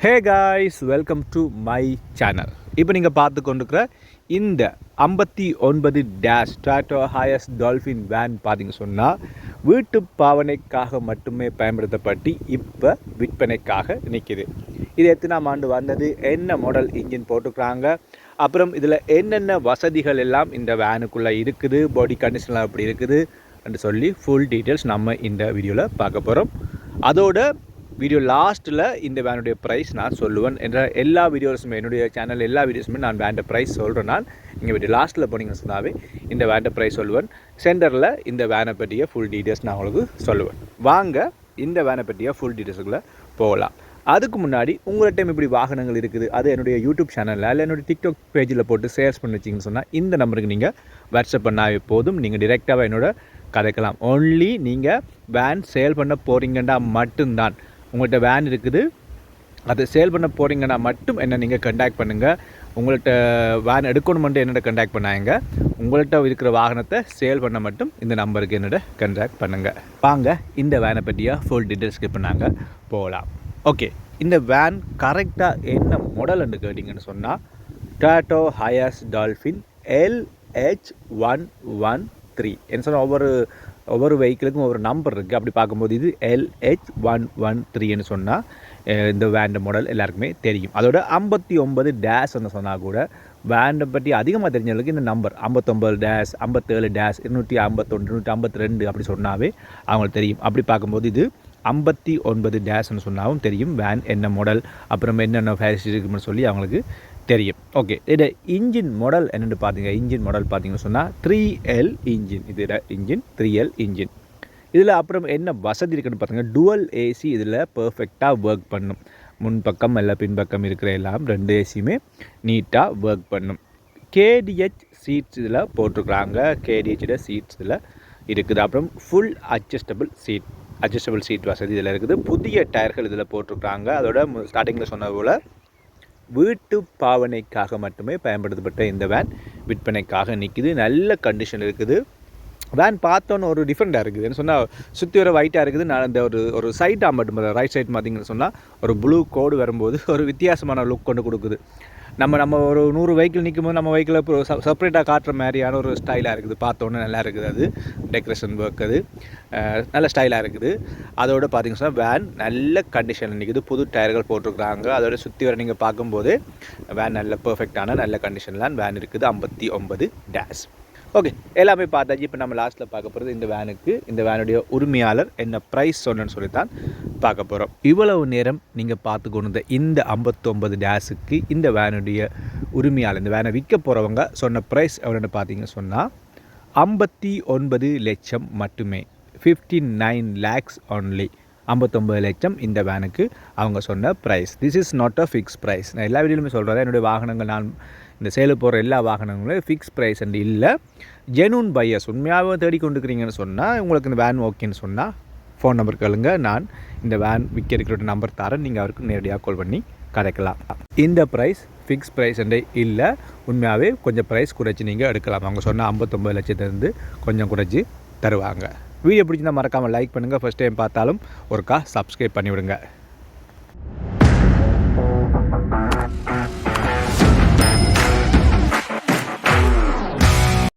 Hey guys welcome to my channel இப்போ நீங்கள் பார்த்து கொண்டிருக்கிற இந்த ஐம்பத்தி ஒன்பது dash Toyota Hiace Dolphin van பார்த்தீங்க சொன்னால் வீட்டு பாவனைக்காக மட்டுமே பயன்படுத்தப்பட்டு இப்போ விற்பனைக்காக நிற்கிது இது எத்தனாம் ஆண்டு வந்தது என்ன மாடல் இன்ஜின் போட்டுக்கிறாங்க. அப்புறம் இதில் என்னென்ன வசதிகள் எல்லாம் இந்த வேனுக்குள்ளே இருக்குது பாடி கண்டிஷன்லாம் எப்படி இருக்குது என்று சொல்லி ஃபுல் டீட்டெயில்ஸ் நம்ம இந்த வீடியோவில் பார்க்க போகிறோம் அதோட வீடியோ லாஸ்ட்டில் இந்த வேனுடைய ப்ரைஸ் நான் சொல்லுவேன். என்ற எல்லா வீடியோஸுமே என்னுடைய சேனல் எல்லா வீடியோஸுமே நான் வேண்ட ப்ரைஸ் சொல்கிறேன் நான். நீங்கள் வீடியோ லாஸ்ட்டில் போனீங்கன்னு சொன்னாவே இந்த வேண்ட ப்ரைஸ் சொல்லுவேன். சென்டரில் இந்த வேனை பற்றிய ஃபுல் டீட்டெயில்ஸ் நான் உங்களுக்கு சொல்லுவேன். வாங்க இந்த வேனை பற்றிய ஃபுல் டீட்டெயில்ஸுக்குள்ளே போகலாம். அதுக்கு முன்னாடி உங்கள்கிட்ட இப்படி வாகனங்கள் இருக்குது அது என்னுடைய யூடியூப் சேனலில் இல்லை என்னுடைய டிக்டாக் பேஜில் போட்டு ஷேர்ஸ் பண்ணி வச்சிங்கன்னு சொன்னால் இந்த நம்பருக்கு நீங்கள் வாட்ஸ்அப் பண்ணாவே போதும். நீங்கள் டிரெக்டாக என்னோட கதைக்கலாம். ஒன்லி நீங்கள் வேன் சேல் பண்ண போகிறீங்கன்னா மட்டும்தான். உங்கள்கிட்ட வேன் இருக்குது. அதை சேல் பண்ண போகிறீங்கன்னா மட்டும் என்ன நீங்கள் கண்டாக்ட் பண்ணுங்கள் உங்கள்கிட்ட வேன் எடுக்கணுமெண்டு என்னோட கண்டாக்ட் பண்ணாங்க. உங்கள்கிட்ட இருக்கிற வாகனத்தை சேல் பண்ண மட்டும் இந்த நம்பருக்கு என்னோட கண்டாக்ட் பண்ணுங்கள் வாங்க இந்த வேனை பற்றியாக ஃபுல் டீட்டெயில்ஸ்க்கு பண்ணாங்க. போகலாம் ஓகே இந்த வேன் கரெக்டாக என்ன மாடல்னு கேட்டிங்கன்னு சொன்னால் Toyota Hiace Dolphin LH one one three என்ன சொன்னால் ஒவ்வொரு ஒவ்வொரு வெஹிக்கிளுக்கும் ஒவ்வொரு நம்பர் இருக்குது அப்படி பார்க்கும்போது இது எல்ஹெச் ஒன் ஒன் த்ரீன்னு சொன்னால் இந்த வேண்ட மாடல் எல்லாருக்குமே தெரியும். அதோட ஐம்பத்தி ஒன்பது டேஷ்ன்னு சொன்னால் கூட வேண்டை பற்றி அதிகமாக தெரிஞ்சவங்களுக்கு இந்த நம்பர் ஐம்பத்தொம்பது டேஷ் ஐம்பத்தேழு டேஷ் இருநூற்றி ஐம்பத்தொன்று நூற்றி ஐம்பத்தி ரெண்டு அப்படி சொன்னாவே அவங்களுக்கு தெரியும். அப்படி பார்க்கும்போது இது ஐம்பத்தி ஒன்பது டேஷ்னு சொன்னாலும் தெரியும். வேன் என்ன மாடல் அப்புறம் என்னென்ன ஃபேசிலிட்டி இருக்குன்னு சொல்லி அவங்களுக்கு தெரியும். ஓகே இது இன்ஜின் மாடல் என்னென்னு பார்த்தீங்க இன்ஜின் மாடல் பார்த்தீங்கன்னு சொன்னால் த்ரீ எல் இன்ஜின் இது இன்ஜின் த்ரீ எல் இன்ஜின் இதில் அப்புறம் என்ன வசதி இருக்குன்னு பார்த்தீங்கன்னா டுவல் ஏசி இதில் பர்ஃபெக்டாக ஒர்க் பண்ணும். முன்பக்கம் இல்லை பின்பக்கம் இருக்கிற எல்லாம் ரெண்டு ஏசியுமே நீட்டாக ஒர்க் பண்ணும். கேடிஹெச் சீட்ஸ் இதில் போட்டிருக்குறாங்க. கேடிஹெச்சில் சீட்ஸ் இதில் இருக்குது. அப்புறம் full adjustable seat adjustable seat வசதி இதில் இருக்குது. புதிய டயர்கள் இதில் போட்டிருக்குறாங்க. அதோட ஸ்டார்டிங்கில் சொன்ன போல் வீட்டு பாவனைக்காக மட்டுமே பயன்படுத்தப்பட்ட இந்த வேன் விற்பனைக்காக நிற்கிது நல்ல கண்டிஷன் இருக்குது. வேன் பார்த்தோன்னு ஒரு டிஃப்ரெண்ட்டாக இருக்குது என்ன சொன்னால் சுற்றி வர ஒயிட்டாக இருக்குது. நான் அந்த ஒரு ஒரு சைட்டாக மட்டும் ரைட் சைட் பார்த்தீங்கன்னு சொன்னால் ஒரு ப்ளூ கோடு வரும்போது ஒரு வித்தியாசமான லுக் கொண்டு கொடுக்குது. நம்ம நம்ம ஒரு நூறு வெஹிக்கிள் நிற்கும் போது நம்ம வெஹிக்கிளை இப்போ செப்பரேட்டாக காட்டுற மாதிரியான ஒரு ஸ்டைலாக இருக்குது. பார்த்தோன்னே நல்லா இருக்குது அது. டெக்கரேஷன் ஒர்க் அது. நல்ல ஸ்டைலாக இருக்குது. அதோட பார்த்திங்க சொன்னால் வேன் நல்ல கண்டிஷனில் நிற்குது புது டயர்கள் போட்டிருக்கிறாங்க. அதோட சுற்றி வர நீங்கள் பார்க்கும்போது வேன் நல்ல பர்ஃபெக்டான நல்ல கண்டிஷன்லாம் வேன் இருக்குது. ஐம்பத்தி ஒன்பது டேஷ் ஓகே எல்லாமே பார்த்தாச்சு. இப்போ நம்ம லாஸ்ட்டில் பார்க்க போகிறது இந்த வேனுக்கு இந்த வேனுடைய உரிமையாளர் என்ன ப்ரைஸ் சொன்னேன்னு சொல்லி தான் பார்க்க போகிறோம் இவ்வளவு நேரம் நீங்கள் பார்த்து கொண்டு இந்த ஐம்பத்தொம்பது டேஸுக்கு இந்த வேனுடைய உரிமையாளர் இந்த வேனை விற்க போகிறவங்க சொன்ன ப்ரைஸ் எவ்வளோன்னு பார்த்தீங்க சொன்னால் ஐம்பத்தி ஒன்பது லட்சம் மட்டுமே. ஃபிஃப்டி நைன் லேக்ஸ் ஒன்லி ஐம்பத்தொம்பது லட்சம் இந்த வேனுக்கு அவங்க சொன்ன price this is not a fix price நான் எல்லா வீடியோலுமே சொல்கிறேன் என்னுடைய வாகனங்கள் நான் இந்த சேலு போகிற எல்லா வாகனங்களும் ஃபிக்ஸ் ப்ரைஸ் அண்ட் இல்லை. ஜெனூன் பையர்ஸ் உண்மையாகவே தேடிக்கொண்டுக்கிறீங்கன்னு சொன்னால் உங்களுக்கு இந்த வேன் ஓகேன்னு சொன்னால் ஃபோன் நம்பர் கேளுங்க. நான் இந்த வேன் விற்க இருக்கிற நம்பர் தரேன். நீங்கள் அவருக்கு நேரடியாக கால் பண்ணி கிடைக்கலாம் இந்த ப்ரைஸ் ஃபிக்ஸ் ப்ரைஸ் அண்டே இல்லை. உண்மையாகவே கொஞ்சம் ப்ரைஸ் குறைச்சி நீங்கள் எடுக்கலாம். அவங்க சொன்னால் ஐம்பத்தொம்பது லட்சத்துலேருந்து கொஞ்சம் குறைச்சி தருவாங்க. வீடியோ பிடிச்சிருந்தால் மறக்காமல் லைக் பண்ணுங்கள் ஃபஸ்ட் டைம் பார்த்தாலும் ஒருக்கா சப்ஸ்கிரைப் பண்ணிவிடுங்க.